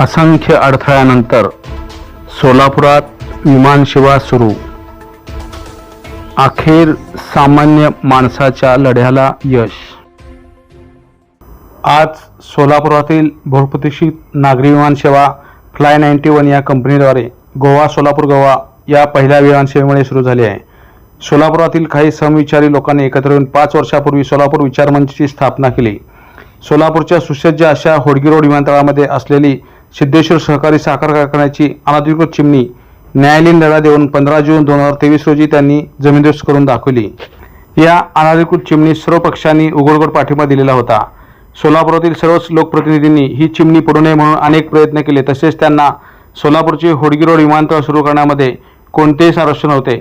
असंख्य अडथळ्यानंतर सोलापुरात विमानसेवा सुरू. अखेर सामान्य माणसाच्या लढ्याला यश. आज सोलापुरातील बहुप्रतीक्षित नागरी विमानसेवा फ्लाय नाईन्टी वन या कंपनीद्वारे गोवा सोलापूर गोवा या पहिल्या विमानसेवेमुळे सुरू झाली आहे. सोलापुरातील काही समविचारी लोकांनी एकत्र येऊन पाच वर्षापूर्वी सोलापूर विचार मंचची स्थापना केली. सोलापूरच्या सुसज्ज अशा होडगी रोड विमानतळामध्ये असलेली सिद्धेश्वर सहकारी साखर कारखान्याची अनधिकृत चिमणी न्यायालयीन लढा देऊन पंधरा जून दोन हजार तेवीस रोजी त्यांनी जमीनदोस्त करून दाखवली. या अनधिकृत चिमणी सर्व पक्षांनी उघडगोड पाठिंबा दिलेला होता. सोलापुरातील सर्वच लोकप्रतिनिधींनी ही चिमणी पडू नये म्हणून अनेक प्रयत्न केले. तसेच त्यांना सोलापूरचे होडगी रोड विमानतळ सुरू करण्यामध्ये कोणतेही संरक्षण नव्हते.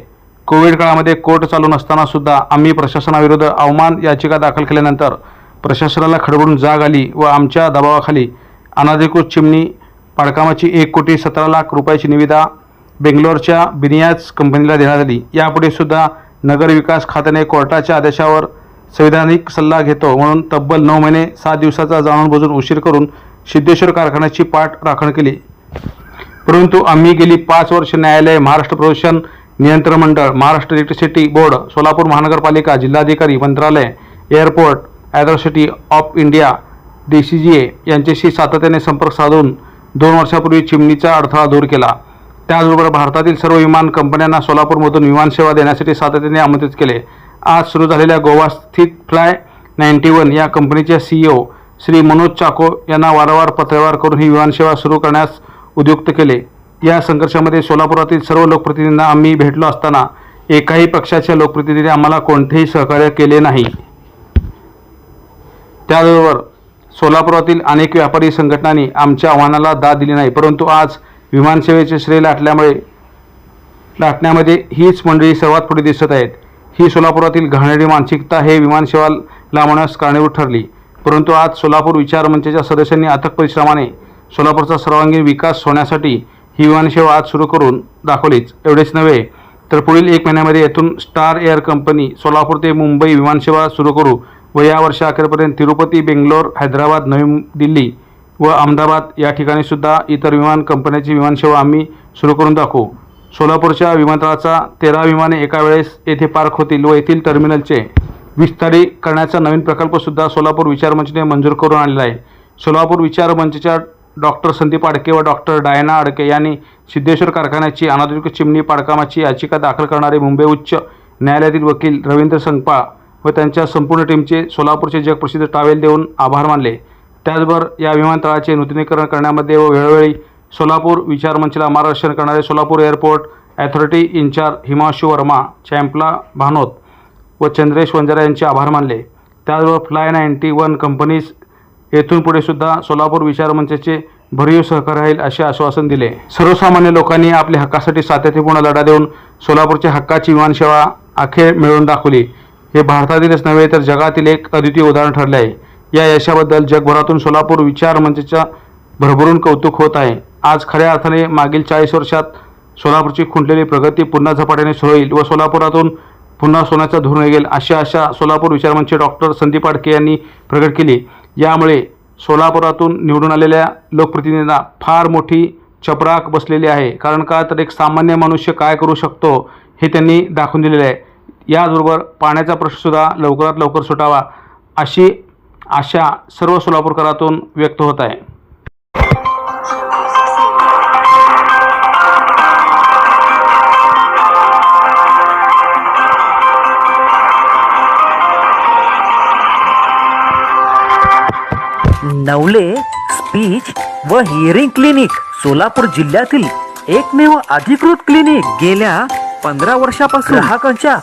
कोविड काळामध्ये कोर्ट चालू नसताना सुद्धा आम्ही प्रशासनाविरुद्ध अवमान याचिका दाखल केल्यानंतर प्रशासनाला खडबडून जाग आली व आमच्या दबावाखाली अनधिकृत चिमणी पाडकामाची एक कोटी सतरा लाख रुपयाची निविदा बेंगलोरच्या बिनियाज कंपनीला देण्यात आली. यापुढे सुद्धा नगर विकास खात्याने कोर्टाच्या आदेशावर संविधानिक सल्ला घेतो म्हणून तब्बल नऊ महिने सात दिवसाचा जाणून बुजून उशीर करून सिद्धेश्वर कारखान्याची पाठ राखण केली. परंतु आम्ही गेली पाच वर्ष न्यायालय महाराष्ट्र प्रदूषण नियंत्रण मंडळ महाराष्ट्र इलेक्ट्रिसिटी बोर्ड सोलापूर महानगरपालिका जिल्हाधिकारी मंत्रालय airport authority of India D C G A यांच्याशी सातत्याने संपर्क साधून दोन वर्षापूर्वी चिमणीचा अडथळा दूर केला. त्याचबरोबर भारतातील सर्व विमान कंपन्यांना सोलापूरमधून विमानसेवा देण्यासाठी सातत्याने आमंत्रित केले. आज सुरू झालेल्या गोवा स्थित फ्लाय नाईन्टी वन या कंपनीचे सीईओ श्री मनोज चाको यांना वारंवार पत्रव्यवहार करून ही विमानसेवा सुरू करण्यास उद्युक्त केले. या संघर्षामध्ये सोलापुरातील सर्व लोकप्रतिनिधींना आम्ही भेटलो असताना एकाही पक्षाच्या लोकप्रतिनिधींनी आम्हाला कोणतेही सहकार्य केले नाही. त्याचबरोबर सोलापुरातील अनेक व्यापारी संघटनांनी आमच्या आव्हानाला दाद दिली नाही परंतु आज विमानसेवेचे श्रेय लाटल्यामुळे लाटण्यामध्ये हीच मंडळी सर्वात पुढे दिसत आहेत. ही सोलापुरातील घाणेरडी मानसिकता हे विमानसेवा लांबण्यास कारणीभूत ठरली. परंतु आज सोलापूर विचार मंचाच्या सदस्यांनी अथक परिश्रमाने सोलापूरचा सर्वांगीण विकास होण्यासाठी ही विमानसेवा आज सुरू करून दाखवलीच. एवढेच नव्हे तर पुढील एक महिन्यामध्ये येथून स्टार एअर कंपनी सोलापूर ते मुंबई विमानसेवा सुरू करू व या वर्षाअखेरपर्यंत तिरुपती बेंगलोर हैदराबाद नवी दिल्ली व अहमदाबाद या ठिकाणी सुद्धा इतर विमान कंपन्याची विमानसेवा आम्ही सुरू करून दाखवू. सोलापूरच्या विमानतळाचा तेरा विमाने एका वेळेस येथे पार्क होतील व येथील टर्मिनलचे विस्तारी करण्याचा नवीन प्रकल्पसुद्धा सोलापूर विचार मंचने मंजूर करून आणलेला आहे. सोलापूर विचार मंचच्या डॉक्टर संदीप आडके व डॉक्टर डायना आडके यांनी सिद्धेश्वर कारखान्याची अनाधिकृत चिमणी पाडकामाची याचिका दाखल करणारे मुंबई उच्च न्यायालयातील वकील रवींद्र संगपाळ व त्यांच्या संपूर्ण टीमचे सोलापूरचे जगप्रसिद्ध टावेल देऊन आभार मानले. त्याचबरोबर या विमानतळाचे नूतनीकरण करण्यामध्ये व वेळोवेळी सोलापूर विचार मंचला मार्गदर्शन करणारे Solapur airport authority in-charge Himanshu Verma Champla Bhanot व चंद्रेश वंजारा यांचे आभार मानले. त्याचबरोबर फ्लाय नाईन्टी वन कंपनीज येथून पुढे सुद्धा सोलापूर विचार मंचाचे भरीव सहकार्य राहील असे आश्वासन दिले. सर्वसामान्य लोकांनी आपल्या हक्कासाठी सातत्यपूर्ण लढा देऊन सोलापूरच्या हक्काची विमानसेवा अखेर मिळवून दाखवली. हे भारतातीलच नव्हे तर जगातील एक अद्वितीय उदाहरण ठरले आहे. या यशाबद्दल जगभरातून सोलापूर विचार मंचाच्या भरभरून कौतुक होत आहे. आज खऱ्या अर्थाने मागील चाळीस वर्षात सोलापूरची खुंटलेली प्रगती पुन्हा झपाट्याने सुरू होईल व सोलापुरातून पुन्हा सोन्याचा धुरून निघेल अशी आशा सोलापूर विचारमंच डॉक्टर संदीप आडके यांनी प्रकट केली. यामुळे सोलापुरातून निवडून आलेल्या लोकप्रतिनिधींना फार मोठी चपराक बसलेली आहे. कारण का तर एक सामान्य मनुष्य काय करू शकतो हे त्यांनी दाखवून दिलेले आहे. याचबरोबर पाण्याचा प्रश्नसुद्धा लवकरात लवकर सुटावा अशी आशा सर्व सोलापूरकरातून व्यक्त होत आहे. नवले स्पीच व हिअरिंग क्लिनिक सोलापूर जिल्ह्यातील एकमेव अधिकृत क्लिनिक गेल्या पंधरा वर्षापासून ग्राहकांच्या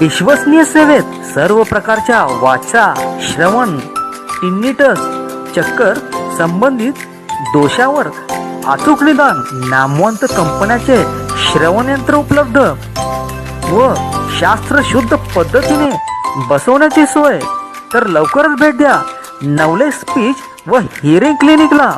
विश्वसनीय सेवेत सर्व प्रकारच्या वाचा श्रवण टिन्निटस चक्कर संबंधित दोषावर अचूक निदान नामवंत कंपन्याचे श्रवण यंत्र उपलब्ध व शास्त्रशुद्ध पद्धतीने बसवण्याची सोय. तर लवकरच भेट द्या नवले स्पीच व हिअरिंग क्लिनिकला.